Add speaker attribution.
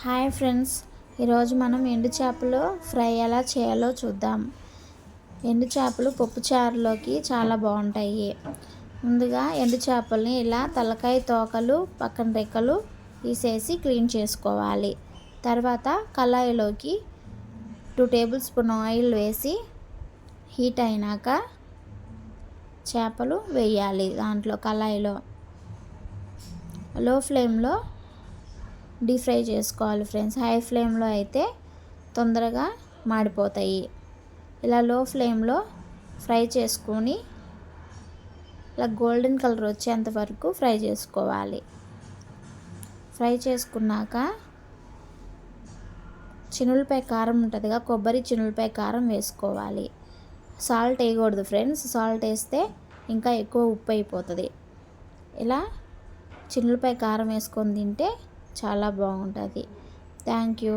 Speaker 1: Hi friends ఈరోజు మనం ఎండు చేపలు ఫ్రై ఎలా చేయాలో చూద్దాం. ఎండు చేపలు పప్పు చారులోకి చాలా బాగుంటాయి. ముందుగా ఎండు చేపల్ని ఇలా తలకాయ తోకలు పక్కన రెక్కలు తీసేసి క్లీన్ చేసుకోవాలి. తర్వాత కళాయిలోకి టూ టేబుల్ స్పూన్ ఆయిల్ వేసి హీట్ అయినాక చేపలు వేయాలి దాంట్లో కళాయిలో. లో ఫ్లేమ్లో డీప్ ఫ్రై చేసుకోవాలి ఫ్రెండ్స్. హై ఫ్లేమ్లో అయితే తొందరగా మాడిపోతాయి. ఇలా లో ఫ్లేమ్లో ఫ్రై చేసుకొని ఇలా గోల్డెన్ కలర్ వచ్చేంత వరకు ఫ్రై చేసుకోవాలి. ఫ్రై చేసుకున్నాక చినులపై కారం ఉంటుందిగా కొబ్బరి చినులపై కారం వేసుకోవాలి. సాల్ట్ వేయకూడదు ఫ్రెండ్స్. సాల్ట్ వేస్తే ఇంకా ఎక్కువ ఉప్పు అయిపోతుంది. ఇలా చినులపై కారం వేసుకొని తింటే చాలా బాగుంటుంది. Thank you.